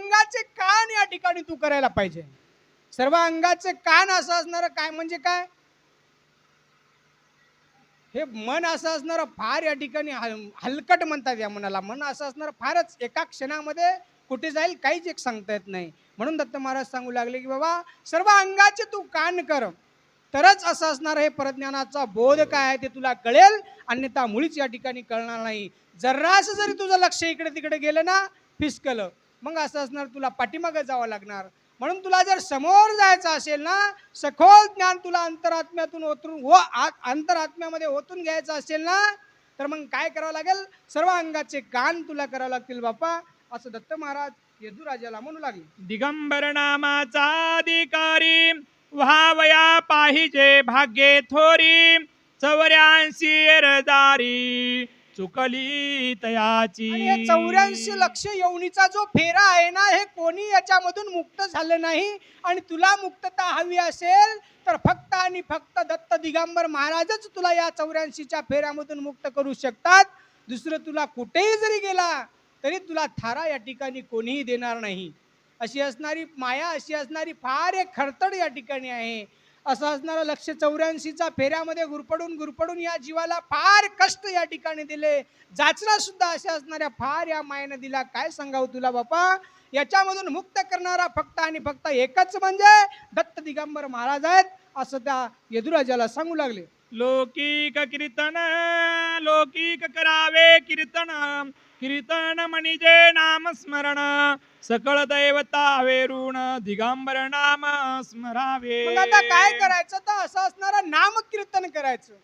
अंगाचे कान या ठिकाणी तू करायला पाहिजे. सर्व अंगाचे कान असं असणार काय म्हणजे काय? हे मन असं असणार फार या ठिकाणी हलकट म्हणतात या मनाला. मन असं असणार फारच एका क्षणामध्ये कुठे जाईल काहीच एक सांगता येत नाही. म्हणून दत्त महाराज सांगू लागले की बाबा सर्व अंगाचे तू कान कर. तरच असं असणार हे परज्ञानाचा बोध काय आहे ते तुला कळेल. अन्यथा मुळीच या ठिकाणी कळणार नाही. जरासं जरी तुझं लक्ष इकडे तिकडे गेलं ना फिसकलं. मग असं असणार तुला पाठीमागं जावं लागणार. म्हणून तुला जर समोर जायचं असेल ना सखोल ज्ञान तुला अंतरात्म्यातून ओतरून व हो, आत अंतरात्म्यामध्ये ओतून घ्यायचं असेल ना तर मग काय करावं लागेल? सर्व अंगाचे कान तुला करावं लागतील बापा असं दत्त महाराज यदुराजाला म्हणू लागले. दिगंबर नामाचा अधिकारी व्हावया पाहिजे भाग्ये थोरी चौऱ्याऐंशी चुकली तयाची. चौऱ्याऐंशी लक्ष यवनीचा जो फेरा आहे ना हे कोणी याच्यामधून मुक्त झालं नाही. आणि तुला मुक्तता हवी असेल तर फक्त आणि फक्त दत्त दिगंबर महाराजच तुला या चौऱ्याऐंशीच्या फेऱ्यामधून मुक्त करू शकतात. दुसरं तुला कुठेही जरी गेला तरी तुला थारा या ठिकाणी कोणीही देणार नाही. अशी असणारी माया अशी असणारी फार एक खडतड या ठिकाणी आहे. असं असणारं लक्ष चौऱ्याऐंशीचा फेऱ्यामध्ये गुरपडून गुरपडून या जीवाला फार कष्ट या ठिकाणी दिले. जाचरा सुद्धा अशा असणाऱ्या फार या मायेनं दिला काय सांगावं तुला बापा? याच्यामधून मुक्त करणारा फक्त आणि फक्त एकच म्हणजे दत्त दिगंबर महाराज आहेत असं त्या यदुराजाला सांगू लागले. लौकिक कीर्तन लौकिक करावे कीर्तन कीर्तन म्हणजे नाम स्मरण सकळ दैवता वेरुण दिगंबर नाम स्मरावे मग आता काय करायचं तर असं असणारं नाम कीर्तन करायचं.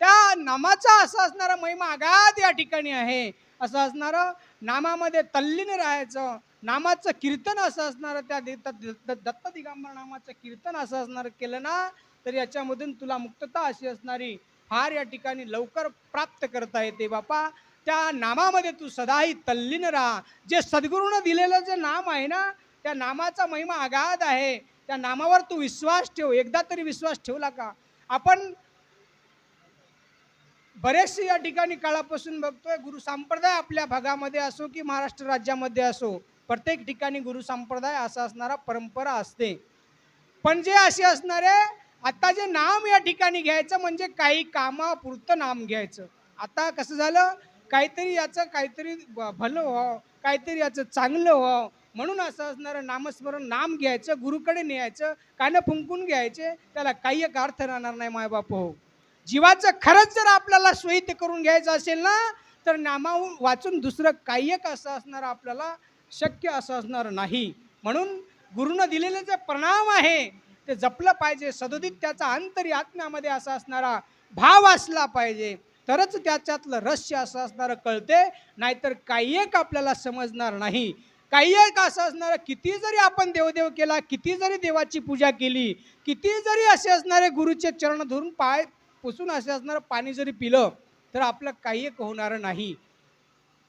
त्या नामाचा असं असणारा महिमा आघात या ठिकाणी आहे. असं असणारं नामामध्ये तल्लीन राहायचं. नामाचं कीर्तन असं असणारं त्या दत्त दिगंबर नामाचं कीर्तन असं असणारं केलं ना तर याच्यामधून तुला मुक्तता अशी असणारी फार या ठिकाणी लवकर प्राप्त करता येते बापा. त्या नामामध्ये तू सदाही तल्लीन राहा. जे सद्गुरूनं दिलेलं जे नाम आहे ना त्या नामाचा महिमा आघात आहे. त्या नामावर तू विश्वास ठेव. एकदा तरी विश्वास ठेवला का? आपण बरेचसे या ठिकाणी काळापासून बघतोय गुरु संप्रदाय आपल्या भागामध्ये असो की महाराष्ट्र राज्यामध्ये असो प्रत्येक ठिकाणी गुरु संप्रदाय असा असणारा परंपरा असते. पण जे असे असणारे आता जे नाम या ठिकाणी घ्यायचं म्हणजे काही कामापुरतं नाम घ्यायचं. आता कसं झालं? काहीतरी याचं काहीतरी भलं व्हावं काहीतरी याचं चांगलं व्हावं. म्हणून असं असणारं नामस्मरण नाम घ्यायचं गुरुकडे न्यायचं कानं फुंकून घ्यायचे त्याला काही एक अर्थ राहणार नाही मायबाप हो. जीवाचं खरंच जर आपल्याला स्वहित करून घ्यायचं असेल ना तर नामाहून वाचून दुसरं काही एक असं असणारं आपल्याला शक्य असं असणार नाही. म्हणून गुरुनं दिलेले जे प्रणाम आहे ते जपलं पाहिजे. सदोदित त्याचा अंतरी आत्म्यामध्ये असा असणारा भाव असला पाहिजे. तरच त्याच्यातलं रहस्य असं असणारं कळते. नाहीतर काही एक आपल्याला समजणार नाही. काही एक असं असणारं किती जरी आपण देवदेव केला किती जरी देवाची पूजा केली किती जरी असे असणारे गुरुचे चरण धरून पाय पुसून असे असणारं पाणी जरी पिलं तर आपलं काही एक होणार नाही.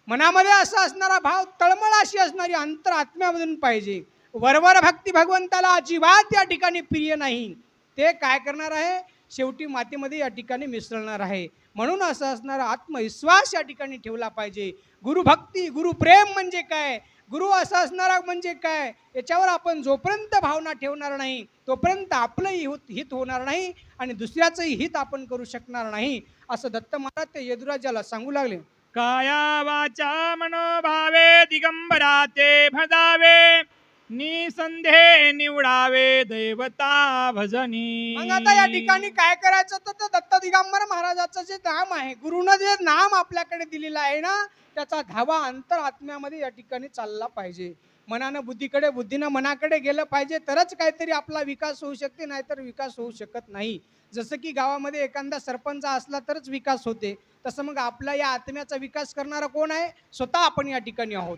मनामध्ये असा असणारा भाव तळमळ अशी असणारी अंतर आत्म्यामधून पाहिजे. वरवर भक्ती भगवंताला अजिबात या ठिकाणी प्रिय नाही. ते काय करणार आहे? शेवटी मातीमध्ये या ठिकाणी मिसळणार आहे. म्हणून असं असणारा आत्मविश्वास या ठिकाणी ठेवला पाहिजे. गुरुभक्ती गुरुप्रेम म्हणजे काय? गुरु असं असणारा म्हणजे काय? याच्यावर आपण जोपर्यंत भावना ठेवणार नाही तोपर्यंत आपलंही हित हित होणार नाही आणि दुसऱ्याचंही हित आपण करू शकणार नाही. असं दत्त महाराज ते यदुराजाला सांगू लागले. काया वाचा मनोभावे दिगंबराचे भजावे निसंधे निवडावे दैवता भजनी. मग आता या ठिकाणी काय करायचं तर ते दत्त दिगंबर महाराजाचं जे नाम आहे गुरुनं जे नाम आपल्याकडे दिलेलं आहे ना त्याचा धावा अंतर आत्म्यामध्ये या ठिकाणी चालला पाहिजे. मनानं बुद्धीकडे बुद्धीनं मनाकडे गेलं पाहिजे तरच काहीतरी आपला विकास होऊ शकते नाहीतर विकास होऊ शकत नाही. जसं की गावामध्ये एखादा सरपंच असला तरच विकास होते. तसं मग आपला या आत्म्याचा विकास करणारा कोण आहे? स्वतः आपण या ठिकाणी आहोत.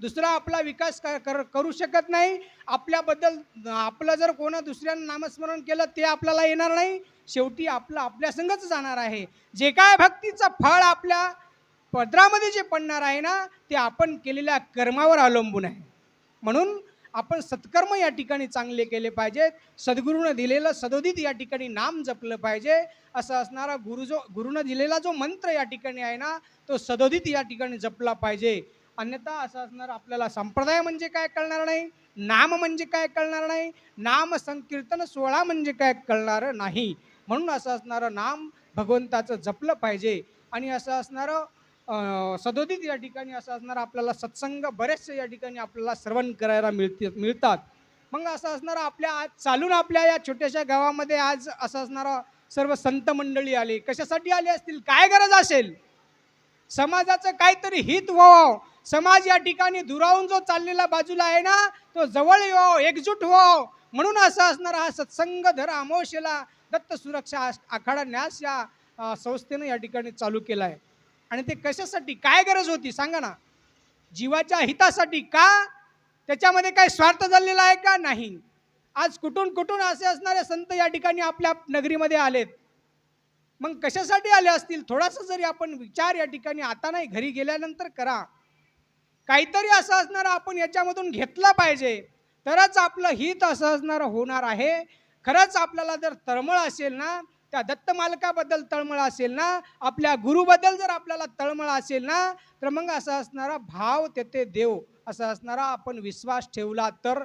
दुसरा आपला विकास क- कर- करू शकत नाही. आपल्याबद्दल आपलं जर कोणा दुसऱ्यानं नामस्मरण केलं ते आपल्याला येणार नाही. शेवटी आपलं आपल्या संगच जाणार आहे. जे काय भक्तीचं फळ आपल्या पदरामध्ये जे पडणार आहे ना ते आपण केलेल्या कर्मावर अवलंबून आहे. म्हणून आपण सत्कर्म या ठिकाणी चांगले केले पाहिजेत सद्गुरूनं दिलेलं सदोदित या ठिकाणी नाम जपलं पाहिजे. असं असणारा गुरु जो गुरुनं दिलेला जो मंत्र या ठिकाणी आहे ना तो सदोदित या ठिकाणी जपला पाहिजे. अन्यथा असं असणार आपल्याला संप्रदाय म्हणजे काय कळणार नाही नाम म्हणजे काय कळणार नाही नाम संकीर्तन सोहळा म्हणजे काय कळणार नाही. म्हणून असं असणारं नाम भगवंताचं जपलं पाहिजे. आणि असं असणारं सदोदित या ठिकाणी असं असणारं आपल्याला सत्संग बरेचसे या ठिकाणी आपल्याला श्रवण करायला मिळते मिळतात. मग असं असणारं आपल्या आज चालून आपल्या या छोट्याशा गावामध्ये आज असं असणारं सर्व संत मंडळी आले. कशासाठी आले असतील? काय गरज असेल? समाजाचं काहीतरी हित व्हावं. समाज या ठिकाणी दुरावून जो चाललेला बाजूला आहे ना तो जवळ यावं एकजूट व्हावं. म्हणून असं असणारा हा सत्संग धर अमावश्येला दत्त सुरक्षा आखाडा न्यास या संस्थेनं या ठिकाणी चालू केला आहे आणि ते कशासाठी? काय गरज होती? सांगा ना. जीवाच्या हितासाठी का? त्याच्यामध्ये काही स्वार्थ झालेला आहे का? नाही. आज कुठून कुठून असे असणारे संत या ठिकाणी आपल्या नगरीमध्ये आलेत. मग कशासाठी आले असतील? थोडासा जरी आपण विचार या ठिकाणी आता नाही घरी गेल्यानंतर करा. काहीतरी असं असणार आपण याच्यामधून घेतला पाहिजे. तरच आपलं हित असं असणारं होणार आहे. खरंच आपल्याला जर तळमळ असेल ना त्या दत्त मालकाबद्दल तळमळ असेल ना आपल्या गुरुबद्दल जर आपल्याला तळमळ असेल ना तर मग असं असणारा भाव तेथे देव असं असणारा आपण विश्वास ठेवला तर